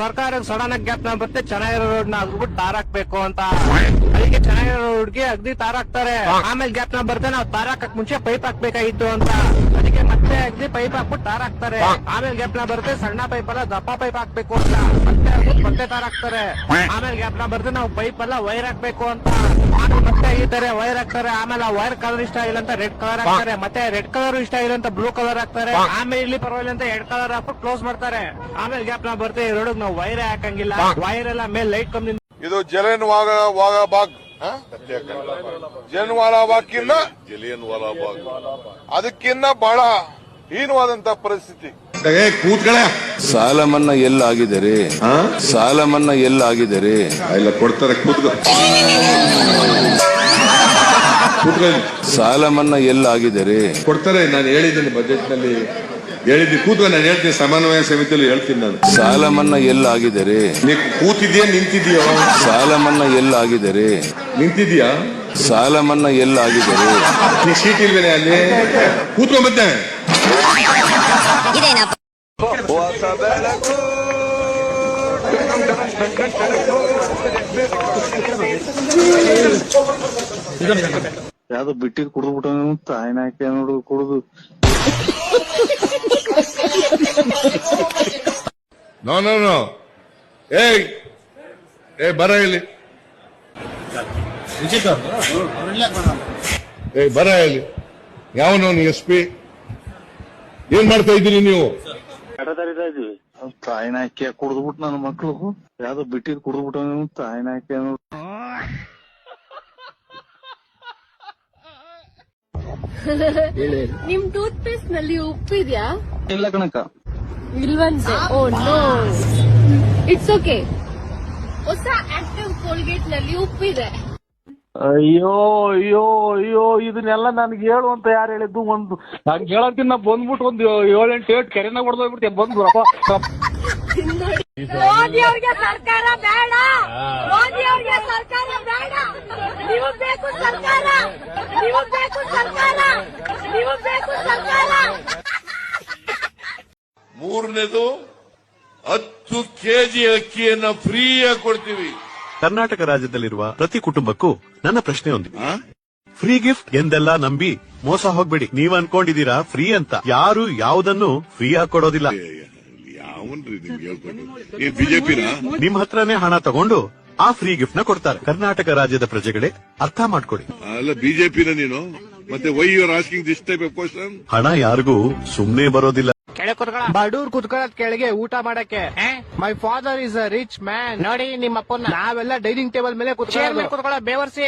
ಸರ್ಕಾರ ಸಡನ್ ಆಗಿ ಗ್ಯಾಪ್ನ ಬರುತ್ತೆ ಚೆನ್ನಾಗಿರೋ ರೋಡ್ನ ಅಗ್ಬಿಟ್ಟು ತಾರ್ ಹಾಕ್ಬೇಕು ಅಂತ. ಅದಕ್ಕೆ ಚೆನ್ನಾಗಿರೋ ರೋಡ್ಗೆ ಅಗ್ದಿ ತಾರ್ ಹಾಕ್ತಾರೆ. ಆಮೇಲೆ ಗ್ಯಾಪ್ನ ಬರುತ್ತೆ ನಾವು ತಾರ್ ಹಾಕಕ್ ಮುಂಚೆ ಪೈಪ್ ಹಾಕ್ಬೇಕಾಗಿತ್ತು ಅಂತ. ಅದಕ್ಕೆ ಮತ್ತೆ ಅಗ್ದಿ ಪೈಪ್ ಹಾಕ್ಬಿಟ್ಟು ತಾರ್ ಹಾಕ್ತಾರೆ. ಆಮೇಲೆ ಗ್ಯಾಪ್ನ ಬರುತ್ತೆ ಸಣ್ಣ ಪೈಪ್ ಅಲ್ಲ ದಪ್ಪ ಪೈಪ್ ಹಾಕ್ಬೇಕು ಅಂತ. ಮತ್ತೆ ಮತ್ತೆ ತಾರ್ ಹಾಕ್ತಾರೆ. ಆಮೇಲೆ ಗ್ಯಾಪ್ನ ಬರುತ್ತೆ ನಾವು ಪೈಪ್ ಎಲ್ಲ ವೈರ್ ಹಾಕ್ಬೇಕು ಅಂತ. ಮತ್ತೆ ಈ ತರ ವೈರ್ ಹಾಕ್ತಾರೆ ಆಮೇಲೆ ಆ ವೈರ್ ಕಲರ್ ಇಷ್ಟ ಆಗಿಲ್ಲ ಅಂತ ರೆಡ್ ಕಲರ್ ಹಾಕ್ತಾರೆ ಮತ್ತೆ ರೆಡ್ ಕಲರ್ ಇಷ್ಟ ಆಗಿಲ್ಲ ಅಂತ ಬ್ಲೂ ಕಲರ್ ಹಾಕ್ತಾರೆ. ಆಮೇಲೆ ಇಲ್ಲಿ ಪರವಾಗಿಲ್ಲ ಅಂತ ರೆಡ್ ಕಲರ್ ಹಾಕ್ಬಿಟ್ಟು ಕ್ಲೋಸ್ ಮಾಡ್ತಾರೆ. ಆಮೇಲೆ ಗ್ಯಾಪ್ ನಾವು ಬರುತ್ತೆ ಈ ರೋಡ್ ನಾವು ವೈರ್ ಹಾಕಂಗಿಲ್ಲ. ವೈರ್ ಎಲ್ಲ ಮೇಲೆ ಲೈಟ್ ಕಮ್ಮಿ ಇದು ಜಲನ್ ವಾಗ ವಾಗ ಬಾಗ್. ಹ? ಜಲಿಯನ್ ವಾಲಾ ಬಾಗ್ಕಿನ್ನ ಜಲಿಯನ್ ವಾಲಾ ಬಾಗ್. ಅದಕ್ಕಿನ್ನ ಬಹಳ ಹೀನವಾದಂತ ಪರಿಸ್ಥಿತಿ. ಕೂತ್ಗಳೇ ಸಾಲ ಮನ್ನಾ ಎಲ್ಲಾಗಿದೆ ರೀ ಸಾಲ ಮನ್ನಾ ಎಲ್ಲಾಗಿದೆ ರೀ ಇಲ್ಲ ಕೊಡ್ತಾರೆ ಕೂತ್ಕೊ. ಸಾಲ ಮನ್ನಾ ಎಲ್ಲಾಗಿದೆ ರೀ ಕೊಡ್ತಾರೆ ನಾನು ಹೇಳಿದ್ದೀನಿ ಬಜೆಟ್ನಲ್ಲಿ ಹೇಳಿದ್ದೀನಿ ಕೂತ್ಕೊ ನಾನು ಹೇಳ್ತೀನಿ ಸಮನ್ವಯ ಸಮಿತಿಯಲ್ಲಿ ಹೇಳ್ತೀನಿ ನಾನು. ಸಾಲ ಮನ್ನಾ ಎಲ್ಲಾಗಿದೆ ರೀ ನೀ ಕೂತಿದ್ಯಾ ನಿಂತಿದ್ಯಾ? ಸಾಲ ಮನ್ನಾ ಎಲ್ಲಾಗಿದೆ ರೀ ನಿಂತಿದ್ಯಾ? ಸಾಲ ಮನ್ನಾ ಎಲ್ಲಾಗಿದೆ ರೀ ನೀ ಸೀಟ್ ಇಲ್ವೇನೆ ಅಲ್ಲಿ? ಯಾವ್ದೋ ಬಿಟ್ಟಿದ್ ಕುಡ್ದು ಬಿಟ್ಟ ತಾಯಿನ ಹಾಕಿ ನೋಡು ಕುಡ್ದು. ನೋ ನೋ ನೋ ಏಯ್! ಏ ಬರ ಇಲ್ಲಿ. ಏಯ್, ಬರ ಇಲ್ಲಿ. ಯಾವನು ಎಸ್ ಪಿ? ಏನ್ ಮಾಡ್ತಾ ಇದ್ದೀರಿ ನೀವು? ಇದೀವಿ ತಾಯಿನ ಹಾಕಿ ಕುಡಿದ್ಬಿಟ್ಟು ನನ್ನ ಮಕ್ಳು. ಯಾವ್ದೋ ಬಿಟ್ಟಿದ್ ಕುಡಿದ್ಬಿಟ್ಟು ಬಿಟ್ಟ ತಾಯಿನ ಹಾಕಿ ನಿಮ್ ಟೂತ್ ಪೇಸ್ಟ್ನಲ್ಲಿ ಉಪ್ಪಿದ್ಯಾ? ಇಲ್ಲ ಕಣಕ ಇಲ್ವಂತೆ. ಓ ನೋ ಇಟ್ಸ್ ಓಕೆ ಹೊಸ ಆಕ್ಟಿವ್ ಕೋಲ್ಗೇಟ್ನಲ್ಲಿ ಉಪ್ಪಿದೆ. ಅಯ್ಯೋ ಅಯ್ಯೋ ಅಯ್ಯೋ ಇದನ್ನೆಲ್ಲ ನನ್ಗೆ ಹೇಳು ಅಂತ ಯಾರು ಹೇಳಿದ್ದು? ಒಂದು ನನ್ಗೆ ನಾ ಬಂದ್ಬಿಟ್ಟು ಒಂದು ಏಳೆಂಟು ಏಟ್ ಕೆರೆನ ಹೊಡೆದೋಗ್ಬಿಡ್ತೀಯ ಬಂದು ರಪ್ಪ ಮೋದಿ ಅವ್ರಿಗೆ ಸರ್ಕಾರ ಬೇಡ. ಮೋದಿ ಅವ್ರಿಗೆ ಸರ್ಕಾರ ಬೇಡ. ನೀವು ಬೇಕು ಸರ್ಕಾರ. ನೀವು ಬೇಕು ಸರ್ಕಾರ. ನೀವು ಬೇಕು ಸರ್ಕಾರ. ಮೂರನೇದು ಹತ್ತು ಕೆಜಿ ಅಕ್ಕಿಯನ್ನ ಫ್ರೀಯಾಗಿ ಕೊಡ್ತೀವಿ. ಕರ್ನಾಟಕ ರಾಜ್ಯದಲ್ಲಿರುವ ಪ್ರತಿ ಕುಟುಂಬಕ್ಕೂ ನನ್ನ ಪ್ರಶ್ನೆ ಒಂದು ಫ್ರೀ ಗಿಫ್ಟ್ ಎಂದೆಲ್ಲ ನಂಬಿ ಮೋಸ ಹೋಗ್ಬೇಡಿ. ನೀವ್ ಅನ್ಕೊಂಡಿದೀರಾ ಫ್ರೀ ಅಂತ? ಯಾರು ಯಾವುದನ್ನು ಫ್ರೀ ಆಗಿ ಕೊಡೋದಿಲ್ಲ. ನಿಮ್ ಹತ್ರನೇ ಹಣ ತಗೊಂಡು ಆ ಫ್ರೀ ಗಿಫ್ಟ್ನ ಕೊಡ್ತಾರೆ. ಕರ್ನಾಟಕ ರಾಜ್ಯದ ಪ್ರಜೆಗಳೇ ಅರ್ಥ ಮಾಡ್ಕೊಡಿ. ಅಲ್ಲ ಬಿಜೆಪಿನ ನೀನು? ಮತ್ತೆ why you are asking this type of question ಹಣ ಯಾರಿಗೂ ಸುಮ್ನೆ ಬರೋದಿಲ್ಲ. ಕೆಳಗೆ ಕುತ್ಕೊಳ್ಳ. ಬಡೂರ್ ಕುತ್ಕೊಳ್ಳೋದ್ ಕೆಳಗೆ ಊಟ ಮಾಡಕ್ಕೆ. My father is a rich man ನೋಡಿ ನಿಮ್ಮ ಅಪ್ಪನ ನಾವೆಲ್ಲ ಡೈನಿಂಗ್ ಟೇಬಲ್ ಮೇಲೆ ಕುತ್ಕೊಳ್ಳೋ ಬೇವರ್ಸಿ.